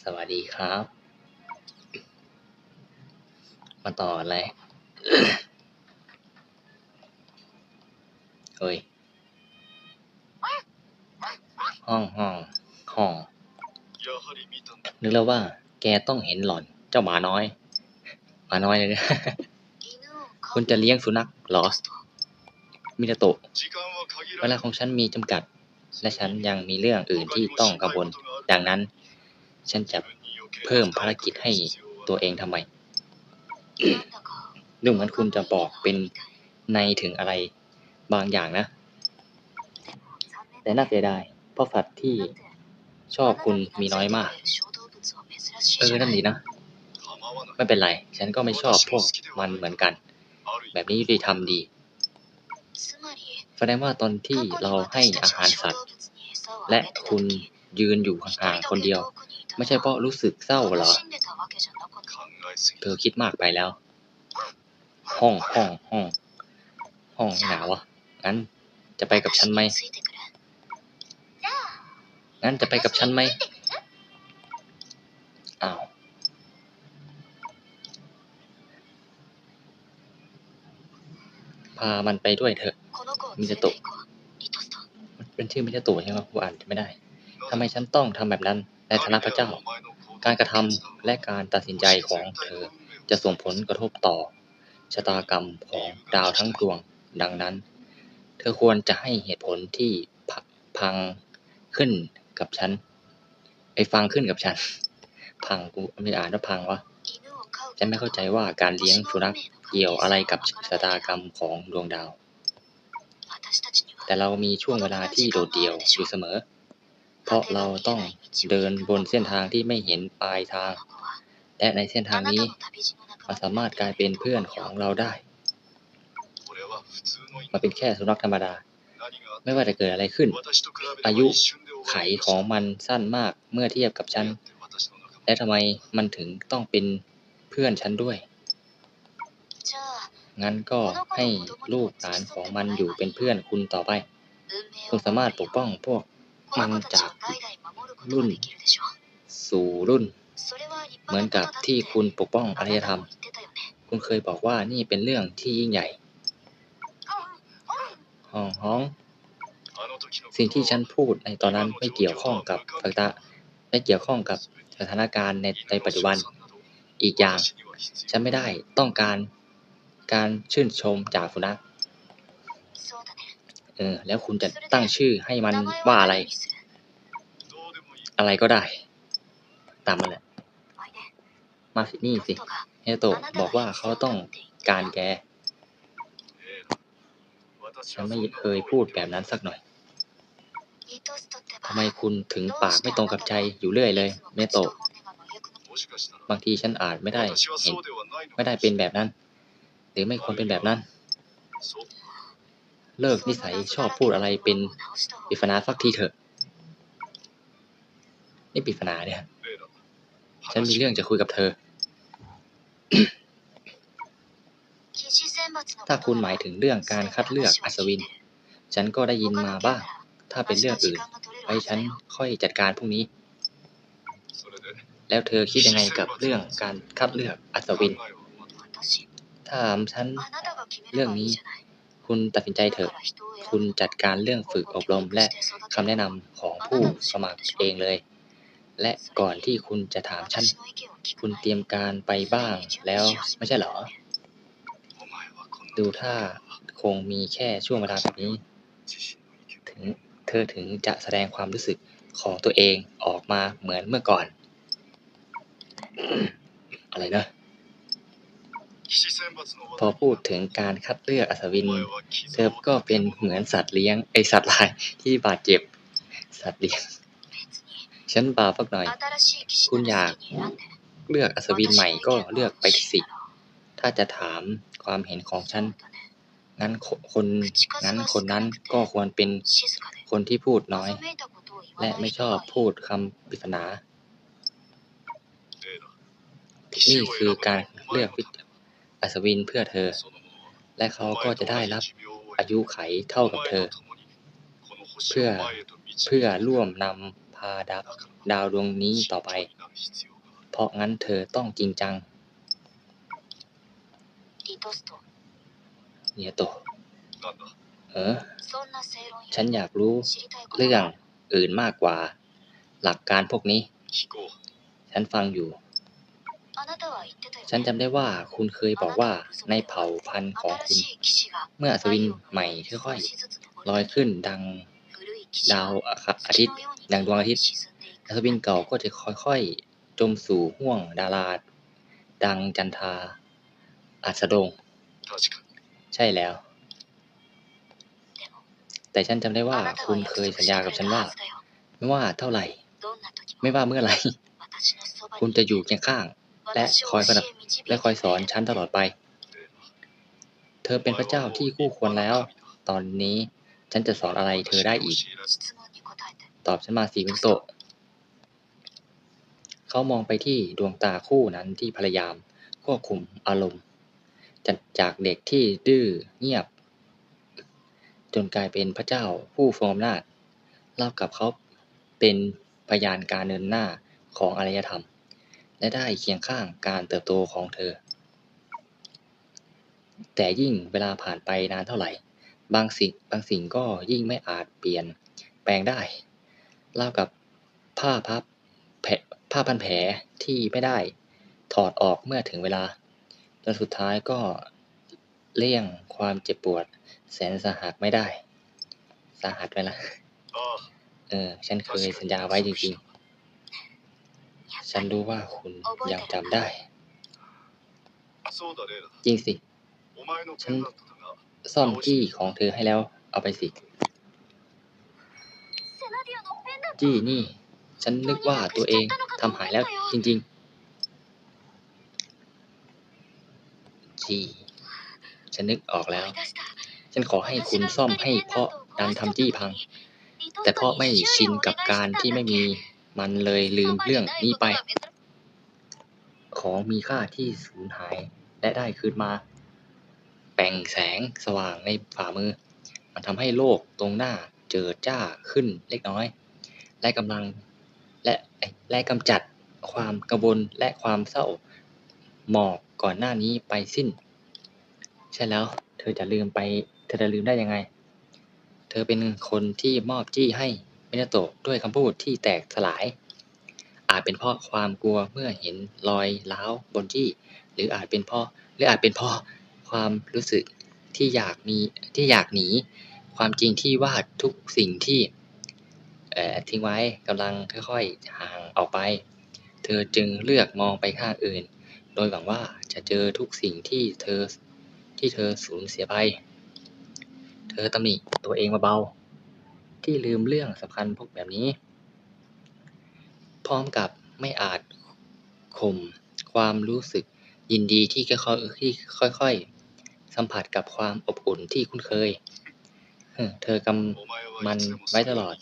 สวัสดีครับ มาต่อเลยรเฮ้ย ห้องห้องห้องนึกแล้วว่า แกต้องเห็นหล่อน เจ้าหมาน้อย หมาน้อยเลยนะคุณจะเลี้ยงสุนัขลอสมินโตะเวลาของฉันมีจำกัด และฉันยังมีเรื่องอื่นที่ต้องกังวลดังนั้น ฉันจะเพิ่มภารกิจให้ตัวเองทำไม ดูเหมือนคุณจะบอกเป็นในถึงอะไรบางอย่างนะ แต่น่าเสียดายเพราะสัตว์ที่ชอบคุณมีน้อยมาก เออ นั่นดีนะ ไม่เป็นไร ฉันก็ไม่ชอบพวกมันเหมือนกัน แบบนี้ยุติธรรมดี แสดงว่าตอนที่เราให้อาหารสัตว์ และคุณยืนอยู่ห่างๆคนเดียว ไม่ใช่เพราะรู้สึกเศร้าหรอ เธอคิดมากไปแล้ว ห้องห้องห้อง ห้องหนาวอะงั้นจะไปกับฉันไหมงั้นจะไปกับฉันไหมอ้าวพามันไปด้วยเถอะ มิจโตะเป็นชื่อมิจโตะใช่ไหมกูอ่านไม่ได้ทำไมฉันต้องทำแบบนั้น ในฐานะพระเจ้า การกระทำและการตัดสินใจของเธอจะส่งผลกระทบต่อชะตากรรมของดาวทั้งดวง ดังนั้น เธอควรจะให้เหตุผลที่พพังขึ้นกับฉัน ไอ้ฟังขึ้นกับฉัน พังกูไม่อ่านว่าพังวะ ฉันไม่เข้าใจว่าการเลี้ยงสุนัขเกี่ยวอะไรกับชะตากรรมของดวงดาว แต่เรามีช่วงเวลาที่โดดเดี่ยวอยู่เสมอ เพราะเราต้องเดินบนเส้นทางที่ไม่เห็นปลายทาง และในเส้นทางนี้มันสามารถกลายเป็นเพื่อนของเราได้มันเป็นแค่สุนัขธรรมดา ไม่ว่าจะเกิดอะไรขึ้น อายุไขของมันสั้นมากเมื่อเทียบกับฉัน และทำไมมันถึงต้องเป็นเพื่อนฉันด้วย งั้นก็ให้ลูกหลานของมันอยู่เป็นเพื่อนคุณต่อไป คุณสามารถปกป้องพวก มันจากรุ่นสู่รุ่น เหมือนกับที่คุณปกป้องอารยธรรม คุณเคยบอกว่านี่เป็นเรื่องที่ยิ่งใหญ่ห้องห้อง สิ่งที่ฉันพูดในตอนนั้นไม่เกี่ยวข้องกับฟักตะไม่เกี่ยวข้องกับสถานการณ์ในในปัจจุบัน อีกอย่าง ฉันไม่ได้ต้องการการชื่นชมจากสุนัข ออ แล้วคุณจะตั้งชื่อให้มันว่าอะไร อะไรก็ได้ ตามมันแหละ มาสินี่สิเฮโตะบอกว่าเขาต้องการแก ฉันไม่เคยพูดแบบนั้นสักหน่อยทำไมคุณถึงปากไม่ตรงกับใจอยู่เรื่อยเลยเมโตะ บางทีฉันอาจไม่ได้เห็นไม่ได้เป็นแบบนั้น หรือไม่ควรเป็นแบบนั้น เลิกนิสัยชอบพูดอะไรเป็นปริศนาสักทีเถอะ นี่ปริศนาเนี่ย ฉันมีเรื่องจะคุยกับเธอ ถ้าคุณหมายถึงเรื่องการคัดเลือกอัศวิน ฉันก็ได้ยินมาบ้าง ถ้าเป็นเรื่องอื่น ไว้ฉันค่อยจัดการพรุ่งนี้ แล้วเธอคิดยังไงกับเรื่องการคัดเลือกอัศวินถามฉันเรื่องนี้ คุณตัดสินใจเถอะ คุณจัดการเรื่องฝึกอบรมและคำแนะนำของผู้สมัครเองเลย และก่อนที่คุณจะถามฉัน คุณเตรียมการไปบ้างแล้วไม่ใช่เหรอ ดูถ้าคงมีแค่ช่วงเวลาแบบนี้ ถึงเธอถึงจะแสดงความรู้สึกของตัวเองออกมาเหมือนเมื่อก่อน อะไรนะ พอพูดถึงการคัดเลือกอัศวิน เธอก็เป็นเหมือนสัตว์เลี้ยงไอสัตว์ลายที่บาดเจ็บ สัตว์เลี้ยง ฉันบาพักหน่อย คุณอยากเลือกอัศสวิวินใหม่ก็เลือกไปสิ ถ้าจะถามความเห็นของฉัน งั้นคนงั้นคนนั้นก็ควรเป็นคนที่พูดน้อย และไม่ชอบพูดคำปริศนา นี่คือการเลือกวิ อัศวินเพื่อเธอ และเขาก็จะได้รับอายุไขเท่ากับเธอ เพื่อเพื่อร่วมนำพาดับดาวดวงนี้ต่อไป เพราะงั้นเธอต้องจริงจังเนียโตเออ ฉันอยากรู้เรื่องอื่นมากกว่า หลักการพวกนี้ ฉันฟังอยู่ ฉันจำได้ว่าคุณเคยบอกว่าในเผ่าพันธุ์ของคุณ เมื่ออัศวินใหม่ค่อยๆลอยขึ้นดังดาวอาทิตย์ ดังดวงอาทิตย์อัศวินเก่าก็จะค่อยๆ จมสู่ห่วงดารา ดังจันทาอัสดง ใช่แล้ว แต่ฉันจำได้ว่าคุณเคยสัญญากับฉันว่า ไม่ว่าเท่าไหร่ ไม่ว่าเมื่อไหร่ คุณจะอยู่เคียงข้าง และคอยสนับและคอยสอนฉันตลอดไป เธอเป็นพระเจ้าที่คู่ควรแล้ว ตอนนี้ฉันจะสอนอะไรเธอได้อีก ตอบฉันมาสีมุณโตะเขามองไปที่ดวงตาคู่นั้นที่พยายามควบคุมอารมณ์จากจากเด็กที่ดื้อเงียบ จนกลายเป็นพระเจ้าผู้ทรงอำนาจเล่ากับเขาเป็นพยานการเนินหน้าของอารยธรรม และได้เคียงข้างการเติบโตของเธอ แต่ยิ่งเวลาผ่านไปนานเท่าไหร่ บางสิ่งบางสิ่งก็ยิ่งไม่อาจเปลี่ยนแปลงได้เล่ากับผ้าพับแผลผ้าพันแผลที่ไม่ได้ถอดออกเมื่อถึงเวลาจนสุดท้ายก็เลี่ยงความเจ็บปวด แสนสาหัสไม่ได้ สาหัสไหมล่ะああเออ ฉันเคยสัญญาไว้จริงๆ ฉันรู้ว่าคุณยังจำได้ จริงสิ ฉันซ่อนจี้ของเธอให้แล้ว เอาไปสิ จี้นี่ ฉันนึกว่าตัวเองทำหายแล้วจริง ๆ จี้ ฉันนึกออกแล้ว ฉันขอให้คุณซ่อมให้เพราะดันทำจี้พัง แต่เพราะไม่ชินกับการที่ไม่มี มันเลยลืมเรื่องนี้ไป ของมีค่าที่สูญหายและได้คืนมา แปล่งแสงสว่างในฝ่ามือ มันทำให้โลกตรงหน้าเจิดจ้าขึ้นเล็กน้อย และกำลังและและกำจัดความกังวลและความเศร้าหมอกก่อนหน้านี้ไปสิ้น ใช่แล้ว เธอจะลืมไป เธอจะลืมได้ยังไง เธอเป็นคนที่มอบจี้ให้ มินาโตะด้วยคำพูดที่แตกสลาย อาจเป็นเพราะความกลัวเมื่อเห็นรอยร้าวบนจี้หรืออาจเป็นเพราะหรืออาจเป็นเพราะความรู้สึกที่อยากมีที่อยากหนี ความจริงที่ว่าทุกสิ่งที่เอ่อทิ้งไว้กำลังค่อยๆห่างออกไป เธอจึงเลือกมองไปข้างอื่น โดยหวังว่าจะเจอทุกสิ่งที่เธอที่เธอสูญเสียไป เธอตำหนิตัวเองเบาๆ ที่ลืมเรื่องสำคัญพวกแบบนี้ พร้อมกับไม่อาจข่มความรู้สึกยินดีที่ค่อยๆที่ค่อยๆ สัมผัสกับความอบอุ่นที่คุ้นเคย เธอกำมันไว้ตลอด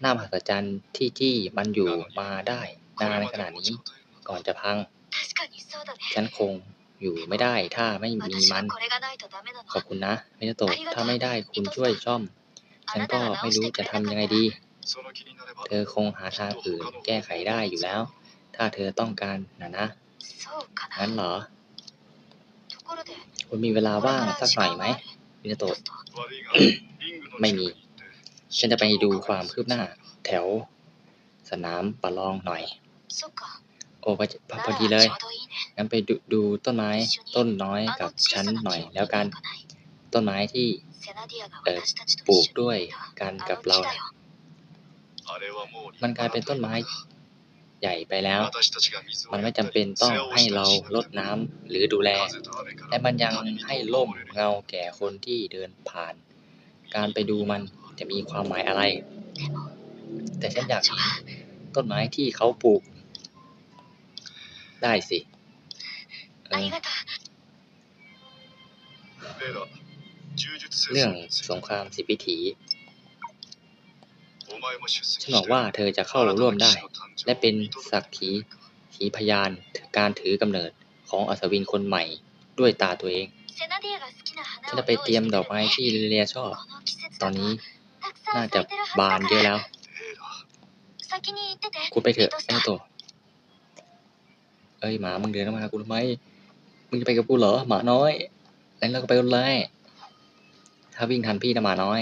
หน้ามหัศจรรย์ที่ที่มันอยู่มาได้นานขนาดนี้ ก่อนจะพัง ฉันคงอยู่ไม่ได้ถ้าไม่มีมัน ขอบคุณนะ ไม่โตถ้าไม่ได้คุณช่วยช่อม ฉันก็ไม่รู้จะทำยังไงดี เธอคงหาทางอื่นแก้ไขได้อยู่แล้ว ถ้าเธอต้องการนะนะงั้นเหรอ คุณมีเวลาว่างสักหน่อยไหมมินาโตะไม่มี ฉันจะไปดูความคืบหน้า แถว สนามประลองหน่อย โอ้พอดีเลย งั้นไปดดูต้นไม้ต้นน้อยกับฉันหน่อยแล้วกัน ต้นไม้ที่ ปลูกด้วยกันกับเรา มันกลายเป็นต้นไม้ใหญ่ไปแล้ว มันไม่จำเป็นต้องให้เราลดน้ำหรือดูแล และมันยังให้ล่มเงาแก่คนที่เดินผ่าน การไปดูมันจะมีความหมายอะไร แต่ฉันอยากเห็นต้นไม้ที่เขาปลูก ได้สิ เรื่องสงครามสิบวิถีฉันบอกว่าเธอจะเข้าร่วมได้ และเป็นสักขีขีพยานการถือกำเนิดของอัศวินคนใหม่ด้วยตาตัวเอง ฉันจะไปเตรียมดอกไม้ที่ลิเลียชอบ ตอนนี้น่าจะบานเยอะแล้ว คุณไปเถอะแอ้ตัว เอ้ยหมามึงเดินมาหากูทำไม มึงจะไปกับกูเหรอหมาน้อย แล้วก็ไปกันเลย ถ้าวิ่งทันพี่นะหมาน้อย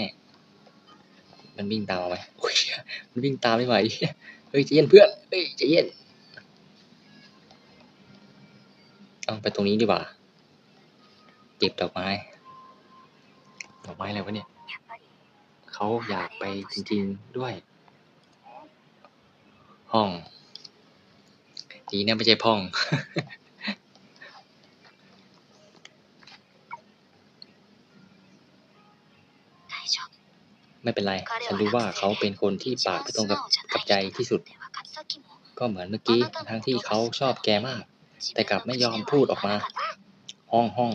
มันวิ่งตามไหมมันวิ่งตามไม่ไหวเฮ้ยใจเย็นเพื่อนเฮ้ยใจเย็นเอาไปตรงนี้ดีกว่าเก็บดอกไม้ ดอกไม้อะไรวะเนี่ยเขาอยากไปจริง ๆด้วย ห้องดีนะไม่ใช่พ่อง ไม่เป็นไร ฉันรู้ว่าเขาเป็นคนที่ปากไม่ตรงกับกับใจที่สุด ก็เหมือนเมื่อกี้ทั้งที่เขาชอบแกมาก แต่กลับไม่ยอมพูดออกมา ห้องห้อง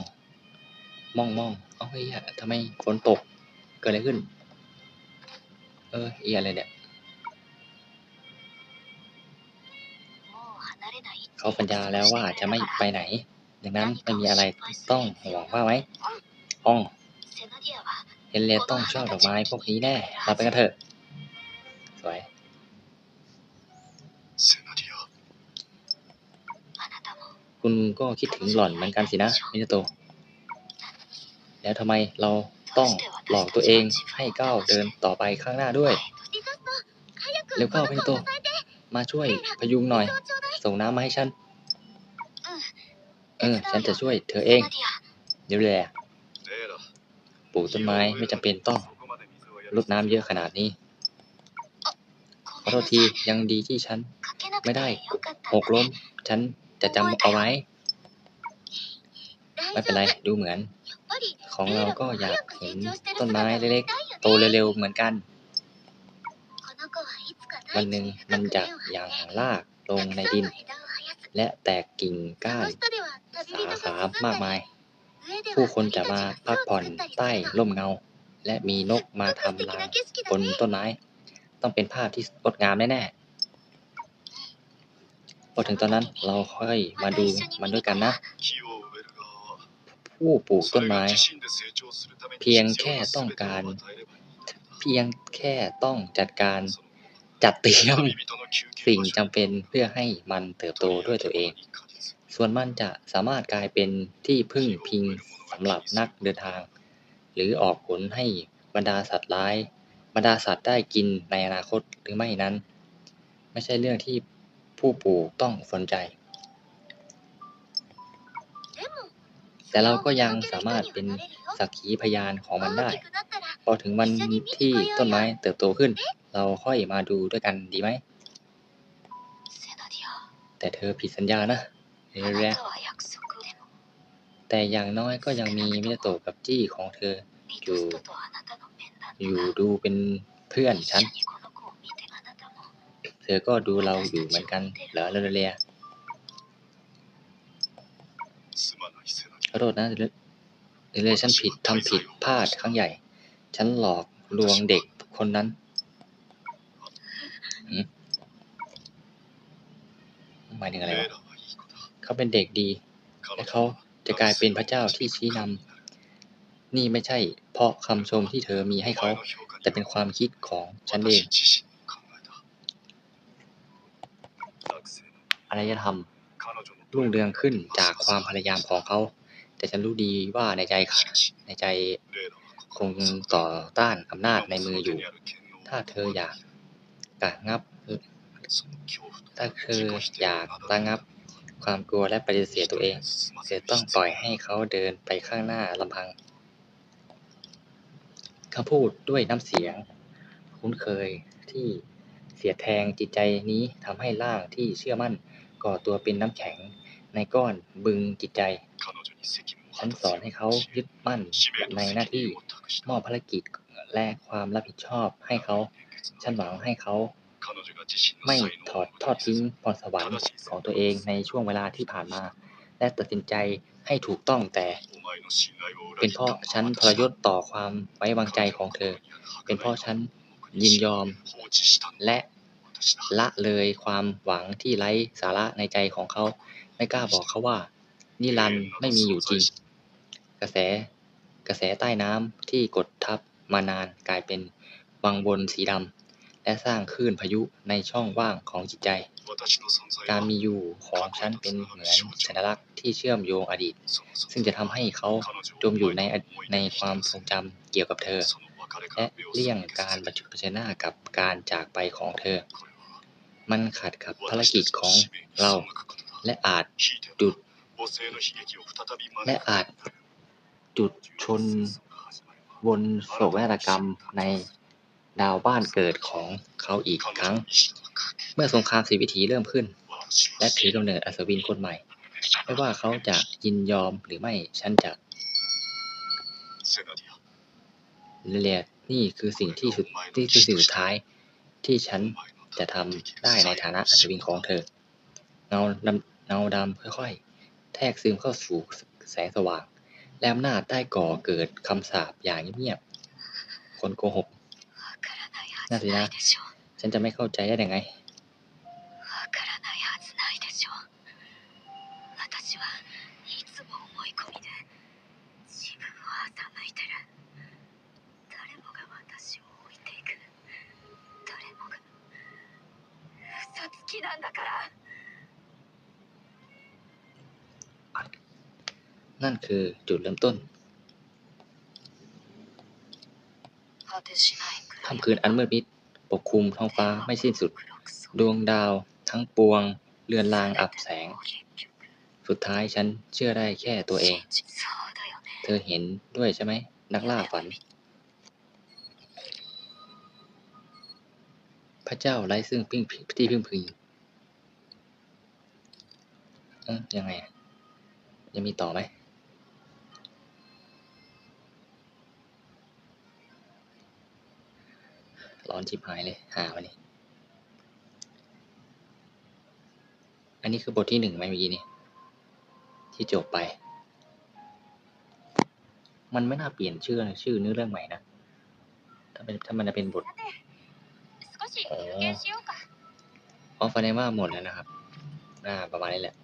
มองมองเอ้าเฮ้ยทำไมฝนตก เกิดอะไรขึ้น เออเอียอะไรเนี่ย เขาปัญญาแล้วว่าจะไม่ไปไหน ดังนั้นไม่มีอะไรต้องห่วงว่าไหมห้อง เฮนเลต้องชอบดอกไม้พวกนี้แน่ เราไปกันเถอะ สวยคุณก็คิดถึงหล่อนเหมือนกันสินะมินโตแล้วทำไมเราต้องหลอกตัวเองให้ก้าวเดินต่อไปข้างหน้าด้วยเร็วเข้ามินาโตมาช่วยพยุงหน่อย ส่งน้ำมาให้ฉัน เออ ฉันจะช่วยเธอเอง เดี๋ยวและ ปลูกต้นไม้ไม่จำเป็นต้องรดน้ำเยอะขนาดนี้ ขอโทษทียังดีที่ฉัน ไม่ได้หกล้ม ฉันจะจำเอาไว้ ไม่เป็นไรดูเหมือน ของเราก็อยากเห็นต้นไม้เล็กๆ โตเร็วๆเหมือนกัน วันหนึ่งมันจะย่างลากลงในดิน และแตกกิ่งก้านสาขามากมาย ผู้คนจะมาพักผ่อนใต้ร่มเงา และมีนกมาทำรังบนต้นไม้ ต้องเป็นภาพที่งดงามแน่ๆพอถึงตอนนั้นเราค่อยมาดูมันด้วยกันนะ ผู้ปลูกต้นไม้ เพียงแค่ต้องการ เพียงแค่ต้องจัดการจัดเตรียมสิ่งจำเป็นเพื่อให้มันเติบโตด้วยตัวเอง ส่วนมันจะสามารถกลายเป็นที่พึ่งพิงสำหรับนักเดินทาง หรือออกผลให้บรรดาสัตว์ร้าย บรรดาสัตว์ได้กินในอนาคตหรือไม่นั้น ไม่ใช่เรื่องที่ผู้ปลูกต้องสนใจ แต่เราก็ยังสามารถเป็นสักขีพยานของมันได้ พอถึงวันที่ต้นไม้เติบโตขึ้น เราค่อยมาดูด้วยกันดีไหม แต่เธอผิดสัญญานะ หรือแรกแต่อย่างน้อยก็ยังมีมิโตกับจี้ของเธออยู่ อยู่ดูเป็นเพื่อนฉัน เธอก็ดูเราอยู่เหมือนกันเหรอเรียขอโทษนะเรียฉันผิดทำผิดพลาดครั้งใหญ่ ฉันหลอกลวงเด็กคนนั้นหมายถึงอะไรวะ เขาเป็นเด็กดี และเขาจะกลายเป็นพระเจ้าที่ชี้นำนี่ไม่ใช่เพราะคำชมที่เธอมีให้เขา แต่เป็นความคิดของฉันเองอะไรจะทำมรุ่งเรืองขึ้นจากความพยายามของเขา แต่ฉันรู้ดีว่าในใจในใจคงต่อต้านอำนาจในมืออยู่ ถ้าเธออยากกะงับ ถ้าเธออยากระงับ ความกลัวและปฏิเสธตัวเองเธอต้องปล่อยให้เขาเดินไปข้างหน้าลำพัง เขาพูดด้วยน้ำเสียง คุ้นเคยที่เสียแทงจิตใจนี้ทำให้ร่างที่เชื่อมั่นก่อตัวเป็นน้ำแข็งในก้อนบึงจิตใจ ฉันสอนให้เขายึดมั่นในหน้าที่มอบภารกิจและความรับผิดชอบให้เขา ฉันหวังให้เขา ไม่ถอดทอดทิ้งพรสวรรค์ของตัวเองในช่วงเวลาที่ผ่านมา และตัดสินใจให้ถูกต้องแต่ เป็นเพราะฉันทรยศต่อความไว้วางใจของเธอ เป็นเพราะฉันยินยอม และละเลยความหวังที่ไร้สาระในใจของเขา ไม่กล้าบอกเขาว่า นิรันไม่มีอยู่จริง กระแส กระแสใต้น้ำที่กดทับมานานกลายเป็นวังบนสีดำ และสร้างคลื่นพายุในช่องว่างของจิตใจ การมีอยู่ของฉันเป็นเหมือนสัญลักษณ์ที่เชื่อมโยงอดีต ซึ่งจะทำให้เขาจมอยู่ในในความทรงจำเกี่ยวกับเธอ และเลี่ยงการบระจุประหน้ากับการจากไปของเธอ มันขัดกับภารกิจของเรา และอาจจุด และอาจจุดชนบนโศกนาฏกรรมใน ดาวบ้านเกิดของเขาอีกครั้ง เมื่อสงครามสีวิถีเริ่มขึ้น และผีลงเนินอัศวินคนใหม่ ไม่ว่าเขาจะยินยอมหรือไม่ฉันจะเลียนี่คือสิ่งที่สุดที่สิ่งสุดท้ายที่ฉันจะทำได้ในฐานะอัศวินของเธอ เงาดำเงาดำค่อยๆ แทรกซึมเข้าสู่แสงสว่าง แลมหน้าใต้ก่อเกิดคำสาบอย่างเงียบๆคนโกหก นั่นสินะฉันจะไม่เข้าใจได้ยังไงนั่นคือจุดเริ่มต้น ค่ำคืนอันมืดมิด ปกคลุมท้องฟ้าไม่สิ้นสุด ดวงดาวทั้งปวง เลือนลางอับแสง สุดท้ายฉันเชื่อได้แค่ตัวเอง เธอเห็นด้วยใช่ไหม นักล่าฝัน พระเจ้าไร้ซึ่งพิ่งที่พึ่งพิงยังไง ยังมีต่อไหม ร้อนชิบหายเลย หาวันนี้ อันนี้คือบทที่หนึ่งไหมเมื่อกี้นี่ที่จบไป มันไม่น่าเปลี่ยนชื่อนะชื่อเนื้อเรื่องใหม่นะ ถ้าเป็นถ้ามันจะเป็นบทออฟไฟเนมาหมดแล้วนะครับ น่าประมาณนี้แหละ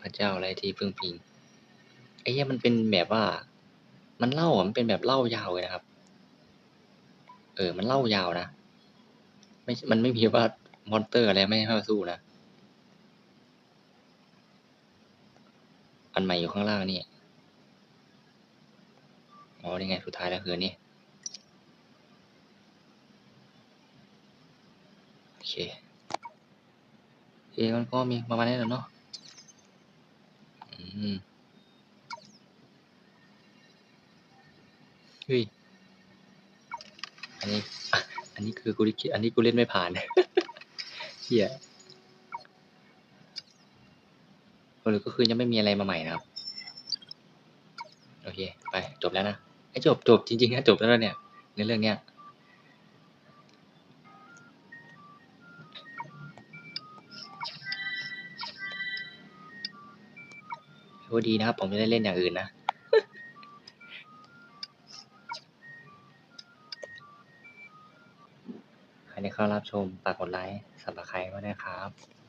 พระเจ้าอะไรที่พึ่งพิงไอ้เนี่ยมันเป็นแบบว่า มันเล่ามันเป็นแบบเล่ายาวเลยนะครับ เออ มันเล่ายาวนะ ไม่ มันไม่มีว่ามอนเตอร์อะไรไม่ให้มาสู้นะ อันใหม่อยู่ข้างล่างนี่ อ๋อ นี่ไง สุดท้ายแล้วคือนี่ โอเคโอเคมันก็มีประมาณนี้แหละเนาะ อืมเฮ้ย อันนี้ อันนี้คือกูคิดอันนี้กูเล่นไม่ผ่านเฮียหรือก็คือยังไม่มีอะไรมาใหม่นะครับ โอเค ไปจบแล้วนะไอ้จบจบจริงๆนะจบแล้วเนี่ยในเรื่องเนี้ยโอ้ดีนะครับผมจะได้เล่นอย่างอื่นนะ เข้ารับชม ฝากกดไลค์ สับสไครต์ไว้ด้วยครับ